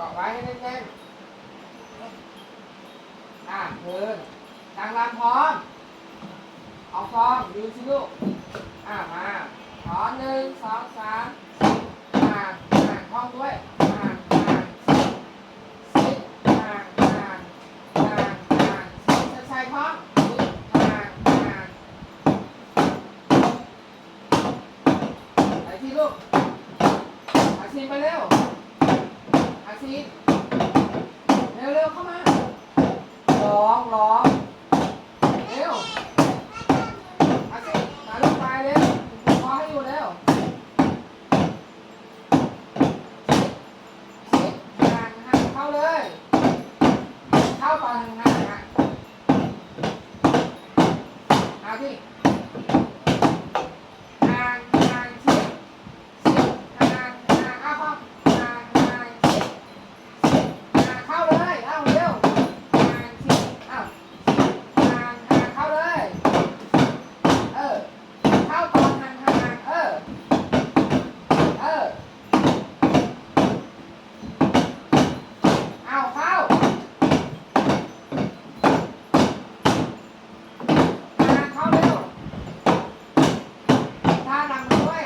เกาะไว้ให้แน่นๆอะเดินทางลำพร้อม เอาฟองยืนสิลูก อะมาขอมหนึ่งสองสามอ่าอ่านท่องด้วยอ่าอ่านสิอ่าอ่าอ่าอ่าสิบใส่ท่องสิอ่าอ่าไปที่ลูกอาซีนไปเร็ว อาซีเร็วเร็วเข้ามา ร้องร้องเร็วอาสิมาลูกไปเร็วพอให้อยู่เร็วสิห่างห่างเข้าเลย เข้าก่อนห่างห่างอะเอาที่ห่างห่างสิสิห่างห่างเอาพ่อห่างห่างสิสิห่างเข้าเลยเอาเร็วห่างสิเอาห่างห่างเข้าเลย เออ เข้าก่อนห่างๆเออ เออ เอาเข้าห่างเข้าเร็วท่าลำไปด้วย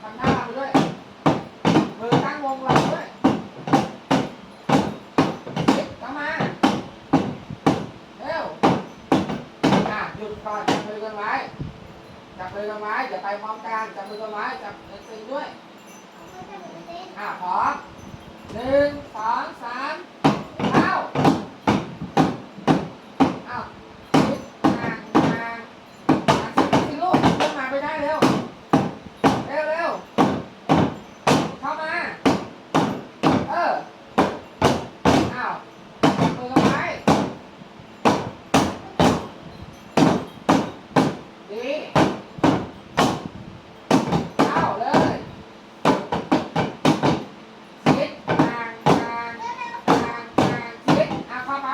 ทำท่าลำไปด้วย มือตั้งวงลำด้วยเฮ้ยเข้ามา เร็วอะหยุดก่อนจับมือกันไว้ จับมือกันไว้อย่าไปพร้อมกัน จับมือกันไว้ จับเอ็นซีด้วย อะพร้อมหนึ่งสองสามเข้าชิดห่างห่างอะชิดสิลูกขึ้นมาไปได้เร็ว เร็วเร็วเข้ามา เอออ้าวจับมือกันไว้ ดีเข้าเลยชิดห่างห่างห่างห่างชิดเอาเข้าไป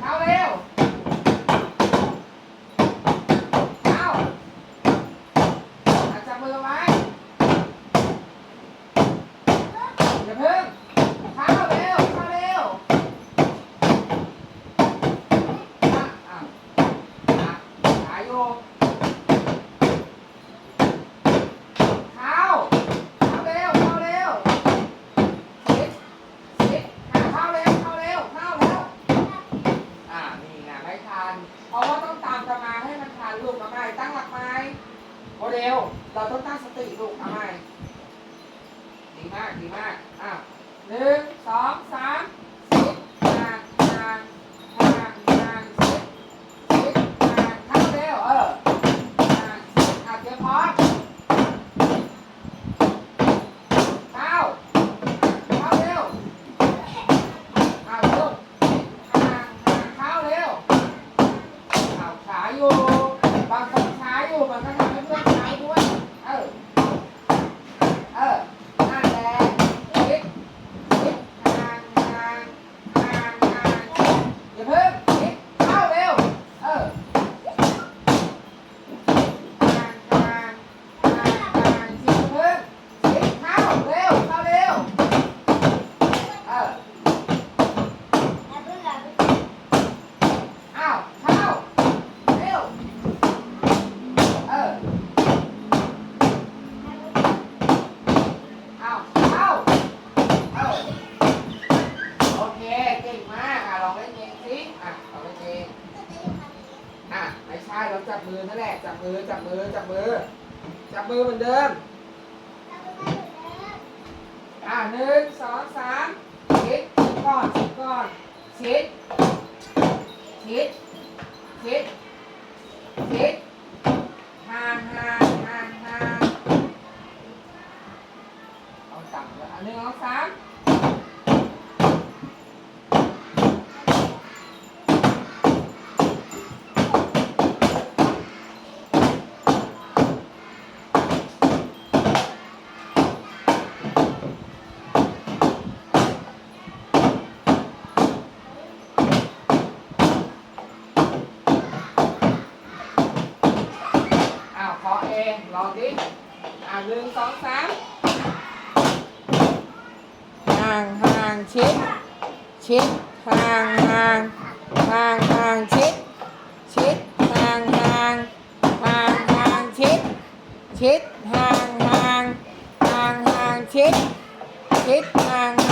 เข้าเร็ว เข้าอะจับมือไว้อย่าเพิ่งเข้าเร็ว เข้าเร็ว อะอะอะ ขาโยกเข้าเข้าเร็วเข้าเร็วชิดชิดอะเข้าเร็วเข้าเร็วเข้าเร็วอ่านี่ไงไม่ทันเพราะว่าต้องตามกันมาให้มันทันลูกเอาใหม่ตั้งหลักใหม่โมเดลเราต้องตั้งสติลูกเอาใหม่ดีมากดีมากอะหนึ่งสองสามสิบห่างห่างห่างห่างสิบสิบห่างเข้าเร็ว เออห่างสิบอะเตรียมพร้อมเข้าเข้าเร็ว เอาลูกห่างห่างเข้าเร็วเอาขาอยู่ บางคนขาอยู่มันก็ทำให้เพื่อนขาด้วย เออ เออ นั่นแหละคิดคิดห่างห่างห่างห่างอย่าเพิ่งคิดเข้าเร็ว เออห่างห่างห่างห่างคิดอย่าเพิ่งคิดเข้าเร็ว เข้าเร็ว เออ อ้าวเข้าเร็ว เอออ้าวเข้าเออโอเค เก่งมาก อะลองเล่นเองสิอะลองเล่นเองอะ ไม่ใช่เราจับมือนั่นแหละจับมือจับมือจับมือจับมือเหมือนเดิมอ่าหนึ่งสองสามชิดก่อนชิดก่อนชิดชิดชิดชิด ลองดิอ่าหนึ่งสองสามห่างห่างชิดชิดห่างห่างห่างห่างชิดชิดห่างห่างห่างห่างชิดชิดห่างห่างห่างห่างชิดชิดห่าง